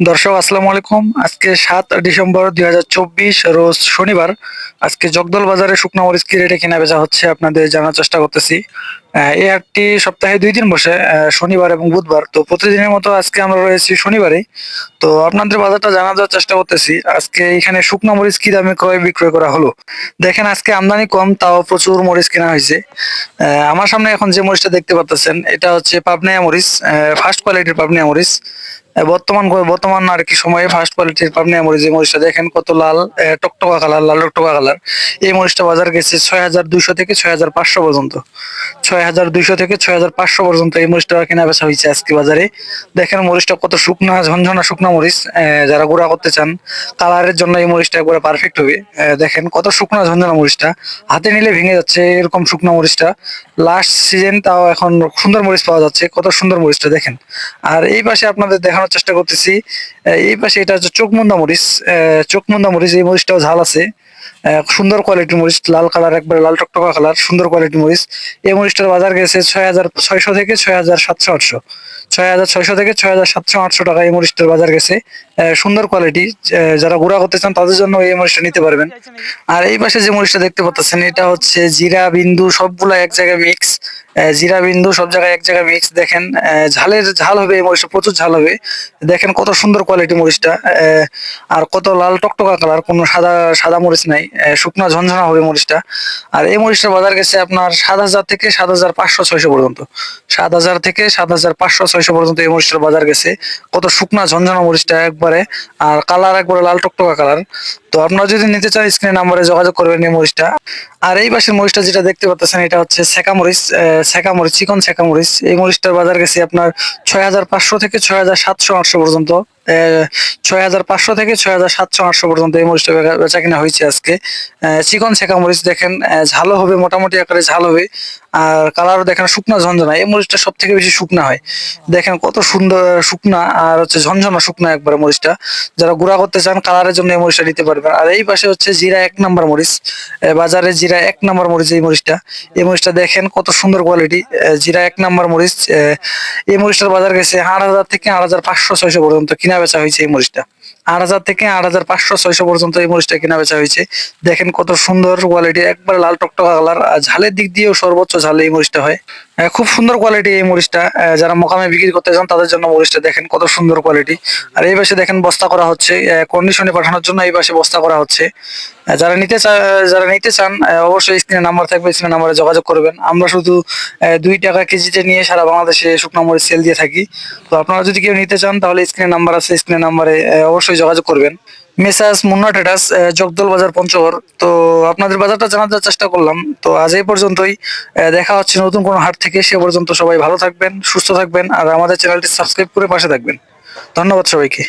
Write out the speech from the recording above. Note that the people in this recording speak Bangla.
দর্শক, আসসালামু আলাইকুম। আজকে সাত ডিসেম্বর দুই হাজার চব্বিশ, রোজ শনিবার। আজকে জগদল বাজারে শুকনো মরিচ কি রেটে কেনা বেচা হচ্ছে আপনাদের জানার চেষ্টা করতেছি। এই সপ্তাহে দুই দিন বসে শনিবার এবং বুধবার। তো প্রতিদিনের মতো আজকে আমরা রয়েছি শনিবারে তো আপনাদের বাজারটা জানা দেওয়ার চেষ্টা করতেছি। আজকে এখানে শুকনো মরিচ কি দামে ক্রয় বিক্রয় করা হলো? দেখেন, আজকে আমদানি কম, তাও প্রচুর মরিচ কেনা হয়েছে। আমার সামনে এখন যে মরিচটা দেখতে পাচ্ছেন এটা হচ্ছে পাবনায়া মরিচ ফার্স্ট কোয়ালিটির পাবনায়া মরিচ। বর্তমান বর্তমান আর কি সময়ে ফার্স্ট কোয়ালিটির পাবনিয়া মরিচ এই মরিচটা, দেখেন কত লাল টকটকা কালার লাল টকটকা কালার এই মরিচটা বাজার গেছে ছয় হাজার দুইশো থেকে ছয় হাজার পাঁচশো পর্যন্ত। ছয় হাজার দুইশো থেকে ছয় হাজার পাঁচশো পর্যন্ত এই মরিচটা কেনা বেচা হয়েছে আজকে বাজারে। দেখেন মরিচটা কত শুকনা, ঝনঝনা শুকনা মরিচ যারা গুঁড়া করতে চান, কালারের জন্য এই মরিচটা একবারে পারফেক্ট হবে। দেখেন কত শুকনা, ঝনঝনা মরিচটা। হাতে নিলে ভেঙে যাচ্ছে এরকম শুকনো মরিচটা। লাস্ট সিজন তাও এখন সুন্দর মরিচ পাওয়া যাচ্ছে, কত সুন্দর মরিচটা, দেখেন। আর এই পাশে আপনাদের দেখানোর চেষ্টা করতেছি এই পাশে এটা হচ্ছে চোখমুন্দা মরিচ চোখমুন্দা মরিচ, এই মরিচটাও ঝাল আছে। সুন্দর কোয়ালিটির মরিচ, লাল কালার, একবারে লাল টকটকা কালার, সুন্দর কোয়ালিটির মরিচ। এই মরিচটার বাজার গেছে ছয় হাজার ছয়শো থেকে ছয় হাজার সাতশো আটশো। ছয় হাজার ছয়শো থেকে ছয় হাজার সাতশো আটশো টাকা এই মরিচটার বাজার গেছে। সুন্দর কোয়ালিটি যারা গুঁড়া করতে চান তাদের জন্য এই মরিচটা নিতে পারবেন। আর এই পাশে যে মরিচটা দেখতে পাচ্ছেন, এটা হচ্ছে জিরা, বিন্দু, সবগুলা এক জায়গায় মিক্স জিরা, বিন্দু, সব জায়গায় এক জায়গায় মিক্স দেখেন ঝালের ঝাল হবে এই মরিচটা, প্রচুর ঝাল হবে। দেখেন কত সুন্দর কোয়ালিটি মরিচটা আর কত লাল টকটকা কালার কোনো সাদা সাদা মরিচ নাই। শুকনা ঝনঝনা হবে মরিচটা। আর এই মরিচটার বাজার গেছে আপনার সাত হাজার থেকে সাত হাজার পাঁচশো ছয়শো পর্যন্ত। সাত হাজার থেকে সাত হাজার পাঁচশো ছয়শো পর্যন্ত এই মরিচটার বাজার গেছে। কত শুকনা ঝনঝনা মরিচটা একবারে, আর কালার একবারে লাল টকটকা কালার। তো আপনারা যদি নিতে চান স্ক্রিন নাম্বারে যোগাযোগ করবেন এই মরিচটা। আর এই পাশের মরিচটা যেটা দেখতে পাচ্ছেন এটা হচ্ছে সেকা মরিচ সেকা মরিচ, চিকন সেকা মরিচ। এই মরিচটার বাজার গেছে আপনার ছয় হাজার পাঁচশো থেকে ছয় হাজার সাতশো আটশো পর্যন্ত। ছয় হাজার পাঁচশো থেকে ছয় হাজার সাতশো আটশো পর্যন্ত এই মরিচটা বেচা- কিনা হয়েছে আজকে। চিকন সেকা মরিচ দেখেন ঝালও হবে, মোটামুটি আকারে ঝাল হবে। আর কালারও দেখেন শুকনা ঝঞ্ঝনা এই মরিচটা সব থেকে বেশি শুকনা হয়। দেখেন কত সুন্দর শুকনা আর হচ্ছে ঝনঝনা শুকনা একবারে মরিচটা। যারা গুঁড়া করতে চান কালারের জন্য এই মরিচটা নিতে পারবেন। আর এই পাশে হচ্ছে জিরা এক নাম্বার মরিচ। বাজারে জিরা এক নাম্বার মরিচ এই মরিচটা। এই মরিচটা দেখেন কত সুন্দর কোয়ালিটি। জিরা এক নাম্বার মরিচ। এই মরিচটার বাজার গেছে আট হাজার থেকে আট হাজার পাঁচশো, ছয়শো পর্যন্ত। কিনা বেচা হয়েছে এই মরিচটা। আট হাজার থেকে আট হাজার পাঁচশো, ছয়শো পর্যন্ত এই মরিচটা কিনা বেচা হয়েছে। দেখেন কত সুন্দর কোয়ালিটি একবার লাল টকটকা কালার আর ঝালের দিক দিয়েও সর্বোচ্চ ঝালে এই মরিচটা হয়। খুব সুন্দর কোয়ালিটি এই মরিচটা। যারা মোকামে বিক্রি করতে চান, তাদের জন্য মরিচটা দেখেন কত সুন্দর কোয়ালিটি আর এই পাশে দেখেন বস্তা করা হচ্ছে। কন্ডিশনে পাঠানোর জন্য এই পাশে বস্তা করা হচ্ছে। যারা নিতে চা, যারা নিতে চান অবশ্যই স্ক্রিনে নাম্বার থাকবে, স্ক্রিনে নাম্বারে যোগাযোগ করবেন। আমরা শুধু দুই টাকা কেজিতে নিয়ে সারা বাংলাদেশে শুকনো মরিচ সেল দিয়ে থাকি। তো আপনারা যদি কেউ নিতে চান, তাহলে স্ক্রিনে নাম্বার আছে, স্ক্রিনে নাম্বারে অবশ্যই যোগাযোগ করবেন। মেসাস মুন্না টেটাস জগদল বাজার পঞ্চগড়। তো আপনাদের বাজারটা জানার চেষ্টা করলাম। তো আজ এই পর্যন্তই। দেখা হচ্ছে নতুন কোনো হাট থেকে। সে পর্যন্ত সবাই ভালো থাকবেন, সুস্থ থাকবেন, আর আমাদের চ্যানেলটি সাবস্ক্রাইব করে পাশে থাকবেন। ধন্যবাদ সবাইকে।